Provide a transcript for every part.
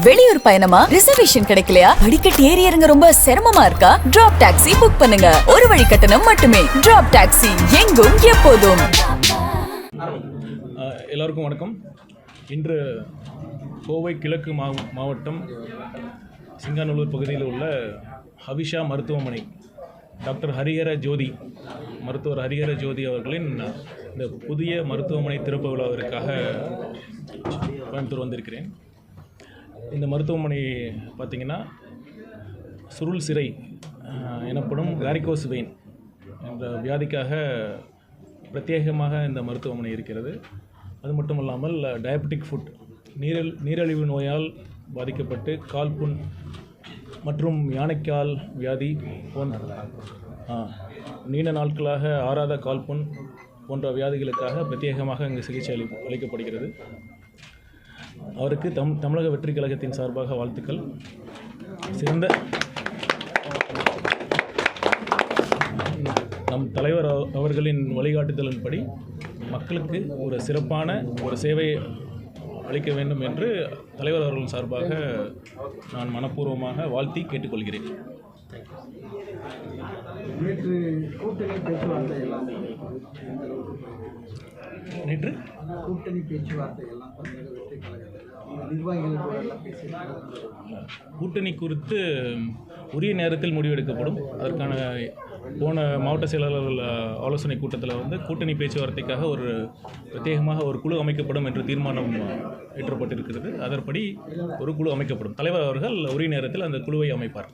வெளியூர் பயணமா? ரிசர்வேஷன் கிடைக்கலையா? படிக்கட் ஏறி இறங்க ரொம்ப சிரமமா இருக்கா? டிராப் டாக்ஸி புக் பண்ணுங்க. ஒரு வழி கட்டணம் மட்டுமே. டிராப் டாக்ஸி எங்கும் எப்போதும். அஹ் எல்லோருக்கும் வணக்கம். இன்று கோவை கிழக்கு மாவட்டம் சிங்காநல்லூர் பகுதியில் உள்ள ஹவிஷா மருத்துவமனை. டாக்டர் ஹரிஹர ஜோதி மருத்துவர் ஹரிஹர ஜோதி அவர்களின் இந்த புதிய மருத்துவமனை திறப்பு விழாவிற்காக கோயம்புத்தூர் வந்திருக்கிறேன். இந்த மருத்துவமனை பார்த்திங்கன்னா சுருள் சிறை எனப்படும் வேரிகோஸ் வெயின் என்ற வியாதிக்காக பிரத்யேகமாக இந்த மருத்துவமனை இருக்கிறது. அது மட்டும் இல்லாமல் டயபெட்டிக் ஃபுட் நீரல் நீரிழிவு நோயால் பாதிக்கப்பட்டு கால்புண் மற்றும் யானைக்கால் வியாதி போன்ற நீண்ட நாட்களாக ஆறாத கால்புண் போன்ற வியாதிகளுக்காக பிரத்யேகமாக இங்கு சிகிச்சை அளி அளிக்கப்படுகிறது. அவருக்கு தம் தமிழக வெற்றி கழகத்தின் சார்பாக வாழ்த்துக்கள். சிறந்த நம் தலைவர் அவ- அவர்களின் வழிகாட்டுதலின்படி மக்களுக்கு ஒரு சிறப்பான ஒரு சேவை அளிக்க வேண்டும் என்று தலைவர் அவர்கள் சார்பாக நான் மனப்பூர்வமாக வாழ்த்தி கேட்டுக்கொள்கிறேன். நேற்று கூட்டணி பேச்சுவார்த்தை எல்லாம் நேற்று? கூட்டணி பேச்சுவார்த்தை எல்லாம் கூட்டணி குறித்து உரிய நேரத்தில் முடிவெடுக்கப்படும். அதற்கான போன மாவட்ட செயலாளர்கள் ஆலோசனை கூட்டத்தில் வந்து கூட்டணி பேச்சுவார்த்தைக்காக ஒரு பிரத்யேகமாக ஒரு குழு அமைக்கப்படும் என்று தீர்மானம் ஏற்றப்பட்டிருக்கிறது. அதன்படி ஒரு குழு அமைக்கப்படும். தலைவர் அவர்கள் உரிய நேரத்தில் அந்த குழுவை அமைப்பார்.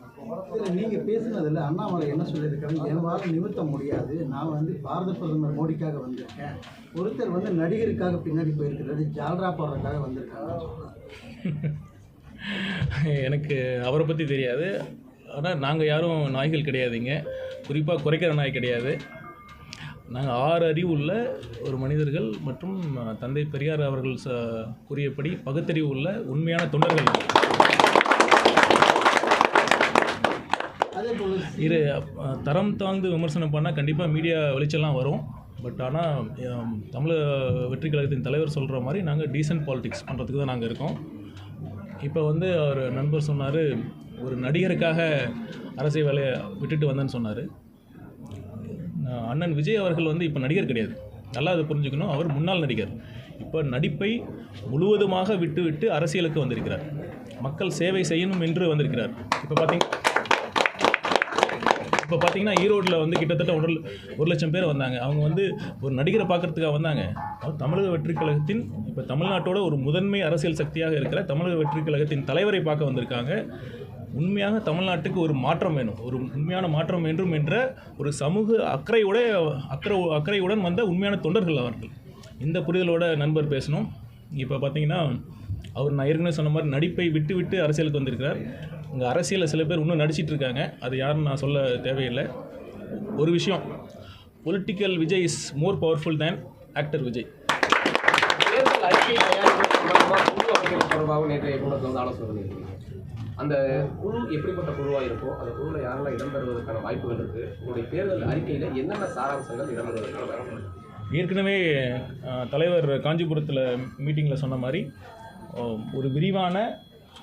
நீங்கள் பேசுனதில் அண்ணாமலை என்ன சொல்லியிருக்காங்க என்னால் நிமித்த முடியாது. நான் வந்து பாரத பிரதமர் மோடிக்காக வந்திருக்கேன். ஒருத்தர் வந்து நடிகருக்காக பின்னாடி போயிருக்கிறாரு. ஜால்ரா போடுறதுக்காக வந்திருக்காங்க எனக்கு அவரை பற்றி தெரியாது. ஆனால் நாங்கள் யாரும் நாய்கள் கிடையாதுங்க. குறிப்பாக குறைக்கிற நாய் கிடையாது. நாங்கள் ஆறு அறிவு உள்ள ஒரு மனிதர்கள் மற்றும் தந்தை பெரியார் அவர்கள் ச கூறியபடி பகுத்தறிவு உள்ள உண்மையான தொண்டர்கள். இரு தரம் தாழ்ந்து விமர்சனம் பண்ணால் கண்டிப்பாக மீடியா வெளிச்செல்லாம் வரும். பட் ஆனால் தமிழக வெற்றி கழகத்தின் தலைவர் சொல்கிற மாதிரி நாங்கள் டீசன்ட் பாலிடிக்ஸ் பண்ணுறதுக்கு தான் நாங்கள் இருக்கோம். இப்போ வந்து அவர் நண்பர் சொன்னார் ஒரு நடிகருக்காக அரசியல் வேலையை விட்டுட்டு வந்தேன்னு சொன்னார். அண்ணன் விஜய் அவர்கள் வந்து இப்போ நடிகர் கிடையாது. நல்லா அதை புரிஞ்சுக்கணும். அவர் முன்னாள் நடிகர். இப்போ நடிப்பை முழுவதுமாக விட்டுவிட்டு அரசியலுக்கு வந்திருக்கிறார். மக்கள் சேவை செய்யணும் என்று வந்திருக்கிறார். இப்போ பார்த்தீங்க இப்போ பார்த்தீங்கன்னா ஈரோட்டில் வந்து கிட்டத்தட்ட ஒரு ஒரு லட்சம் பேர் வந்தாங்க. அவங்க வந்து ஒரு நடிகரை பார்க்கறதுக்காக வந்தாங்க. அவர் தமிழக வெற்றி கழகத்தின் இப்போ தமிழ்நாட்டோட ஒரு முதன்மை அரசியல் சக்தியாக இருக்கிற தமிழக வெற்றி கழகத்தின் தலைவரை பார்க்க வந்திருக்காங்க. உண்மையாக தமிழ்நாட்டுக்கு ஒரு மாற்றம் வேணும். ஒரு உண்மையான மாற்றம் வேண்டும் என்ற ஒரு சமூக அக்கறையோட அக்கறை அக்கறையுடன் வந்த உண்மையான தொண்டர்கள் அவர்கள். இந்த புரிதலோட நண்பர் பேசணும். இப்போ பார்த்தீங்கன்னா அவர் நான் ஏற்கனவே சொன்ன மாதிரி நடிப்பை விட்டு விட்டு அரசியலுக்கு வந்திருக்கிறார். இங்கே அரசியலில் சில பேர் இன்னும் நடிச்சிட்டு இருக்காங்க. அது யாருன்னு நான் சொல்ல தேவையில்லை. ஒரு விஷயம் political Vijay is more powerful than actor Vijay. அந்த குழு எப்படிப்பட்ட குழுவாக இருக்கும் அந்த குழுவில் யாரெல்லாம் இடம்பெறுவதற்கான வாய்ப்புகள் இருக்குது உங்களுடைய தேர்தல் அறிக்கையில் என்னென்ன சாராம்சங்கள் இடம்பெறுவதற்கான இருக்கு? ஏற்கனவே தலைவர் காஞ்சிபுரத்தில் மீட்டிங்கில் சொன்ன மாதிரி ஒரு விரிவான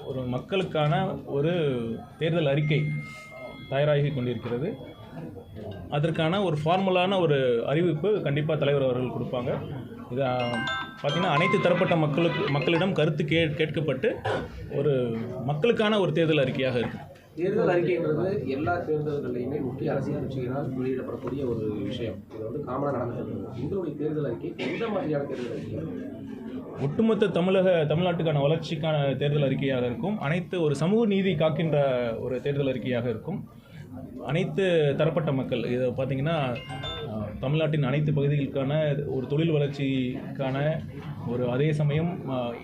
ஒரு மக்களுக்கான ஒரு தேர்தல் அறிக்கை தயாராகி கொண்டிருக்கிறது. அதற்கான ஒரு ஃபார்மலான ஒரு அறிவிப்பு கண்டிப்பாக தலைவர் அவர்கள் கொடுப்பாங்க. இது பார்த்திங்கன்னா அனைத்து தரப்பட்ட மக்களுக்கு மக்களிடம் கருத்து கே கேட்கப்பட்டு ஒரு மக்களுக்கான ஒரு தேர்தல் அறிக்கையாக இருக்குது தேர்தல் அறிக்கைன்றது எல்லா தேர்தல்கள்லையுமே முக்கிய அரசியல் கட்சிகளால் வெளியிடப்படக்கூடிய ஒரு விஷயம். இது வந்து காமனாக நடந்துட்டு உங்களுடைய தேர்தல் அறிக்கை எந்த மாதிரியான தேர்தல் அறிக்கை? ஒட்டுமொத்த தமிழக தமிழ்நாட்டுக்கான வளர்ச்சிக்கான தேர்தல் அறிக்கையாக இருக்கும். அனைத்து ஒரு சமூக நீதி காக்கின்ற ஒரு தேர்தல் அறிக்கையாக இருக்கும். அனைத்து தரப்பட்ட மக்கள் இதை பார்த்தீங்கன்னா தமிழ்நாட்டின் அனைத்து பகுதிகளுக்கான ஒரு தொழில் வளர்ச்சிக்கான ஒரு அதே சமயம்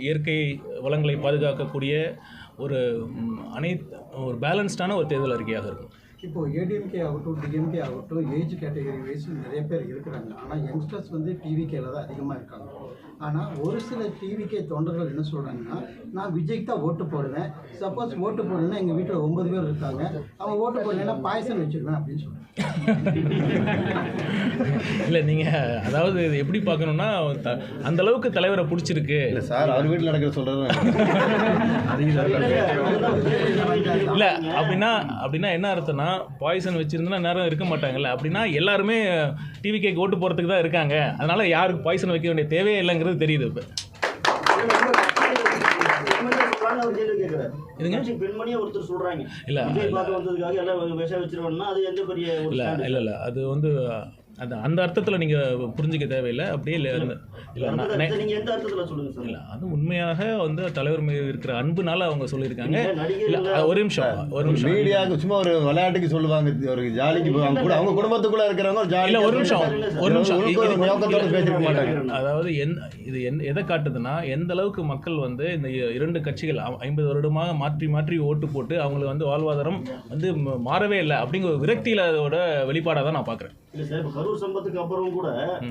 இயற்கை வளங்களை பாதுகாக்கக்கூடிய ஒரு அனைத்து ஒரு பேலன்ஸ்டான ஒரு தேர்தல் அறிக்கையாக இருக்கும். இப்போ ஏடிஎம்கே ஆகட்டும் டிஎம்கே ஆகட்டும் ஏஜ் கேட்டகரி வைஸ் நிறைய பேர் இருக்கிறாங்க. ஆனால் யங்ஸ்டர்ஸ் வந்து டிவிகேல தான் அதிகமாக இருக்காங்க. ஆனால் ஒரு சில டிவிக்கே தொண்டர்கள் என்ன சொல்கிறாங்கன்னா நான் விஜய்க்கு தான் ஓட்டு போடுவேன். சப்போஸ் ஓட்டு போடலைன்னா எங்கள் வீட்டில் ஒன்பது பேர் இருக்காங்க. அவங்க ஓட்டு போடலைன்னா பாயசம் வச்சுருவேன் அப்படின்னு சொல்கிறாங்க இல்லை நீங்கள் அதாவது இது எப்படி பார்க்கணுன்னா அந்த அளவுக்கு தலைவரை பிடிச்சிருக்கு. இல்லை சார் அவர் வீட்டில் நடக்கிற சொல்கிறது இல்லை அப்படின்னா அப்படின்னா என்ன அர்த்தம்னா பாய்சன் வச்சுருந்தா நேரம் இருக்க மாட்டாங்கல்ல. அப்படின்னா எல்லாருமே டிவி கேக் ஓட்டு போகிறதுக்கு தான் இருக்காங்க. அதனால யாருக்கு பாய்சன் வைக்க வேண்டிய தேவையே இல்லைங்கிறது தெரியுது இப்போ. இல்ல? இல்லை இல்லை. அது வந்து அது அந்த அர்த்தத்தில் நீங்கள் புரிஞ்சிக்க தேவையில்லை. அப்படியே இல்லை அது உண்மையாக வந்து தலைவர் மீது இருக்கிற அன்புனால அவங்க சொல்லியிருக்காங்க. இல்ல. ஒரு நிமிஷம் ஒரு நிமிஷம். மீடியாவுக்கு சும்மா ஒரு விளையாட்டுக்கு சொல்லுவாங்க ஒரு ஜாலிக்கு போவாங்க. கூட அவங்க குடும்பத்துக்குள்ள இருக்கிறவங்க ஒரு ஜாலி இல்ல ஒரு நிமிஷம் ஒரு நிமிஷம். நோக்கத்தோட மாட்டாங்க அதாவது என் இது என் எதை காட்டுதுன்னா எந்த அளவுக்கு மக்கள் வந்து இந்த இரண்டு கட்சிகள் ஐம்பது வருடமாக மாற்றி மாற்றி ஓட்டு போட்டு அவங்களுக்கு வந்து வாழ்வாதாரம் வந்து மாறவே இல்லை அப்படிங்கிற ஒரு விரக்தியில் அதோட வெளிப்பாடாக தான் நான் பார்க்குறேன் இல்ல சார் இப்ப கரூர் சம்பத்துக்கு அப்புறம் கூட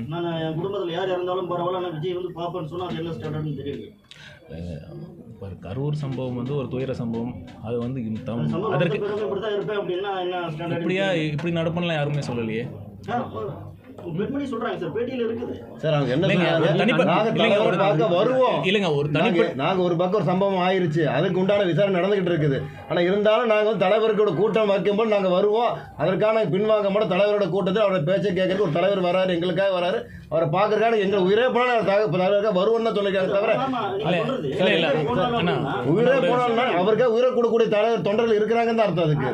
நான் என் குடும்பத்துல யார் இறந்தாலும் பரவாயில்ல நான் விஜய் வந்து பாப்பேன்னு சொன்னா அது என்ன ஸ்டாண்டர்ட்னு தெரியுங்க இப்போ கரூர் சம்பவம் வந்து ஒரு துயர சம்பவம். அது வந்து அதற்கு இப்படியா இப்படி நடப்பலாம் யாருமே சொல்லலையே. சொல்றாங்க சார் பேட்டியில இருக்குது. சார் அவங்க என்ன இல்லைங்க, சொன்னாங்க? ஒரு பார்க்க வருவோம். இல்லைங்க ஒரு தனிப்பட்ட நாங்க ஒரு பக்கம் ஒரு சம்பவம் ஆயிருச்சு. அதுக்கு உண்டான விசாரணை நடந்துகிட்டு இருக்குது. ஆனா இருந்தாலும் நாங்க வந்து தலைவர்களோட கூட்டம் வைக்கும்போது நாங்க வருவோம். அதற்கான பின்வாங்க மாட்டோம் தலைவரோட கூட்டத்தில் அவரோட பேச்சை கேட்கறதுக்கு ஒரு தலைவர் வராரு எங்களுக்காக வராரு. அவரை பார்க்கறதுக்காக எங்க உயிரே போனாலும் தலைவருக்காக வருவோம்னு தான் சொல்லிருக்காங்க தவிர உயிரே போனாலும் அவருக்காக உயிரை கொடுக்கக்கூடிய தலைவர் தொண்டர்கள் இருக்கிறாங்கன்னு தான் அர்த்தம் அதுக்கு.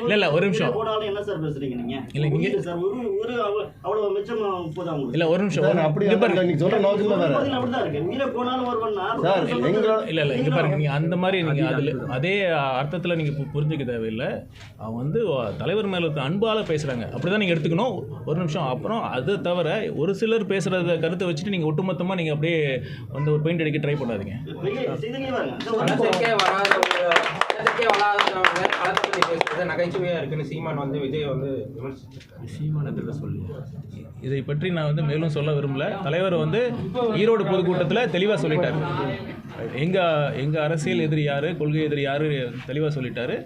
இல்ல, இல்ல, ஒரு நிமிஷம். என்ன சார் பேசுறீங்க நீங்க? இல்ல, நீங்க- உயிர் சார் ஒரு ஒரு அவ்வளவு- அவ்வளவு மிச்சம் போதா உங்களுக்கு? இல்லை ஒரு நிமிஷம் அப்படி இங்க பாருங்க. நீங்க சொல்ற நோக்கமே வேற உயிரை போனாலும் வருவன்னா சார் எங்களோட இல்ல இல்ல இங்க பாருங்க. நீங்க அந்த மாதிரி நீங்க அதுல அதே அர்த்தத்துல நீங்க பு- புரிஞ்சுக்க தேவையில்லை. அவங்க வந்து தலைவர் மேல அன்பால பேசுறாங்க. அப்படிதான் நீங்க எடுத்துக்கணும். ஒரு நிமிஷம். அப்புறம் அது தவிர ஒரு சிலர் பேசுறத கருத்தை வச்சுட்டு நீங்க ஒட்டுமொத்தமா நீங்க அப்படியே வந்து ஒரு பெயிண்ட் அடிக்க ட்ரை பண்ணாதீங்க. நகைச்சுவையாக இருக்குன்னு சீமான் வந்து விஜய் வந்து விமர்சிச்சிருக்காரு. சீமானத்தில் சொல்லி இதை பற்றி நான் வந்து மேலும் சொல்ல விரும்பல. தலைவர் வந்து ஈரோடு பொதுக்கூட்டத்தில் தெளிவாக சொல்லிட்டாரு. எங்க எங்க அரசியல் எதிரி யாரு கொள்கை எதிரி யாரு தெளிவாக சொல்லிட்டாரு.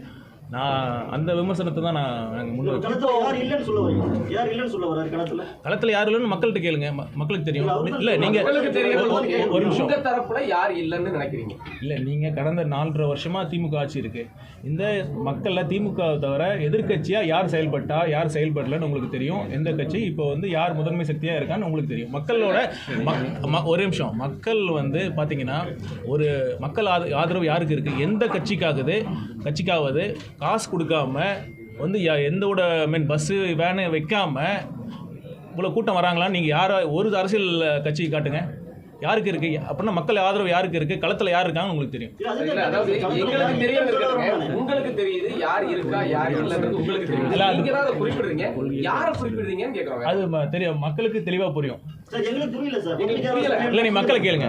நான் அந்த விமர்சனத்தை தான் நான் நாங்கள் முன் வைக்கிறேன் களத்துல யார் இல்லைன்னு சொல்ல வரீங்க யார் இல்லைன்னு சொல்ல வர்றாரு களத்துல? களத்தில் யாரு இல்லைன்னு மக்கள்கிட்ட கேளுங்க. மக்களுக்கு தெரியும். இல்லை நீங்கள் தெரியும் ஒரு நிமிஷம். தரப்புல யார் இல்லைன்னு நினைக்கிறீங்க? இல்லை நீங்கள் கடந்த நாலரை வருஷமாக திமுக ஆட்சி இருக்குது இந்த மக்களில் திமுக தவிர எதிர்க்கட்சியாக யார் செயல்பட்டா யார் செயல்படலன்னு உங்களுக்கு தெரியும். எந்த கட்சி இப்போ வந்து யார் முதன்மை சக்தியாக இருக்கான்னு உங்களுக்கு தெரியும். மக்களோட ஒரு நிமிஷம். மக்கள் வந்து பார்த்தீங்கன்னா ஒரு மக்கள் ஆத- ஆதரவு யாருக்கு இருக்குது எந்த கட்சிக்காகுது? கட்சிக்காவது காசு கொடுக்காம வந்து எந்தோட மீன் பஸ்ஸு வேனு வைக்காம இவ்வளோ கூட்டம் வராங்களான்னு நீங்கள் யாரை ஒரு அரசியல் கட்சி காட்டுங்க. யாருக்கு இருக்கு? அப்படின்னா மக்கள் ஆதரவு யாருக்கு இருக்கு? களத்தில் யார் இருக்காங்கன்னு உங்களுக்கு தெரியும். உங்களுக்கு தெரியுது யார் இருக்கா யார் உங்களுக்கு தெரியும். அது- தெரியும். மக்களுக்கு தெளிவாக புரியும். இல்லை நீ மக்களை கேளுங்க.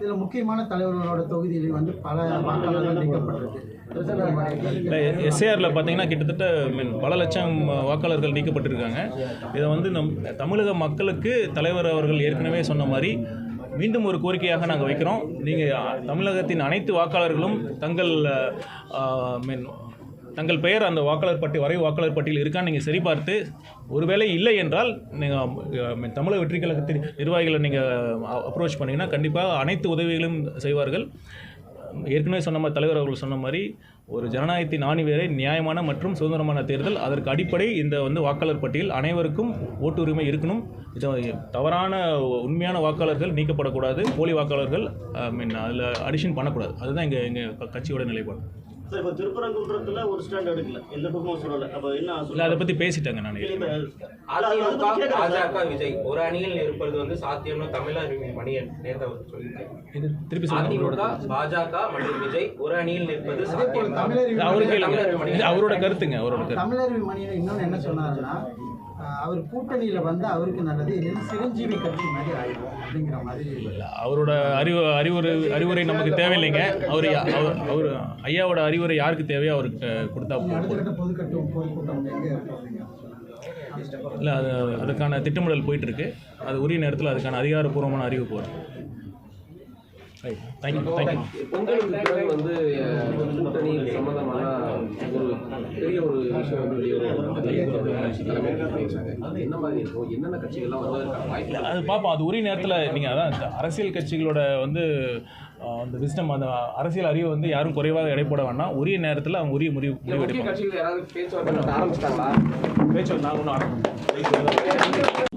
இதுல முக்கியமான தலைவர்களோட தொகுதியில வந்து பல வாக்காளர்கள் நீக்கப்பட்டிருக்கு. எஸ்ஏஆரில் பார்த்தீங்கன்னா கிட்டத்தட்ட மீன் பல லட்சம் வாக்காளர்கள் நீக்கப்பட்டிருக்காங்க. இதை வந்து நம் தமிழக மக்களுக்கு தலைவர் அவர்கள் ஏற்கனவே சொன்ன மாதிரி மீண்டும் ஒரு கோரிக்கையாக நாங்கள் வைக்கிறோம். நீங்கள் தமிழகத்தின் அனைத்து வாக்காளர்களும் தங்கள் மீன் தங்கள் பெயர் அந்த வாக்காளர் பட்டி வரை வாக்காளர் பட்டியல் இருக்கான்னு நீங்கள் சரிபார்த்து ஒருவேளை இல்லை என்றால் நீங்கள் தமிழக வெற்றி கழகத்தின் நிர்வாகிகளை நீங்கள் அப்ரோச் பண்ணிங்கன்னா கண்டிப்பாக அனைத்து உதவிகளும் செய்வார்கள். ஏற்கனவே சொன்ன மாதிரி தலைவர் அவர்கள் சொன்ன மாதிரி ஒரு ஜனநாயகத்தின் ஆணிவேரை நியாயமான மற்றும் சுதந்திரமான தேர்தல் அதற்கு அடிப்படை இந்த வந்து வாக்காளர் பட்டியல் அனைவருக்கும் ஓட்டு உரிமை இருக்கணும் தவறான உண்மையான வாக்காளர்கள் நீக்கப்படக்கூடாது போலி வாக்காளர்கள் ஐ மீன் அதில் அடிஷன் பண்ணக்கூடாது. அதுதான் எங்கள் எங்கள் கட்சியோட நிலைப்பாடு. சார் இப்போ திருப்பரங்குன்றத்துல ஒரு ஸ்டாண்ட் எடுக்கல எந்த பக்கமும் சொல்லல. அப்ப என்ன இல்லை அதை பற்றி பேசிட்டாங்க நான் அதிமுக பாஜக விஜய் ஒரு அணியில் இருப்பது வந்து சாத்தியம்னு தமிழர் மணியன் திருப்பி சொல்லுங்க. அதிமுக பாஜக மற்றும் விஜய் ஒரு அணியில் நிற்பது சாத்தியம் அவரு இது அவரோட கருத்துங்க அவரோட கருத்து. தமிழர் மணியன் இன்னொன்று என்ன சொன்னாருன்னா அவர் கூட்டணியில வந்து அவருக்கு நல்லது சிரஞ்சீவி கட்சி மாதிரி ஆயிடும் அப்படிங்கிற மாதிரி அவரோட அறிவு அறிவுரை அறிவுரை நமக்கு தேவையில்லைங்க. அவர் அவர் அவர் ஐயாவோட அறிவுரை யாருக்கு தேவையோ அவருக்கு கொடுத்தா இல்லை அது அதுக்கான திட்டமிடல் போயிட்டுருக்கு அது உரிய நேரத்தில் அதுக்கான அதிகாரப்பூர்வமான அறிவிப்பு வரும். தேங்க்யூ தேங்க்யூ பொங்கலுக்கு பிறகு வந்து அஹ், கூட்டணி சம்பந்தமான ஒரு பெரிய ஒரு விஷயம் வந்து வெளியே வரும். கட்சி தலைமையில் பேசுறாங்க. அது என்ன மாதிரி இருக்கும் என்னென்ன கட்சிகள்லாம் வருவதற்கான வாய்ப்பு இல்லை அது பார்ப்போம் அது உரிய நேரத்தில் நீங்கள் அதான் அரசியல் கட்சிகளோட வந்து அந்த விஸ்டம் அந்த அரசியல் அறிவை வந்து யாரும் குறைவாக எடை போட வேண்டாம். உரிய நேரத்தில் அவங்க உரிய முடிவு முடிவு எடுப்பாங்க பேச்சுவார்த்தை நான் ஒன்றும் ஆரம்பிச்சேன்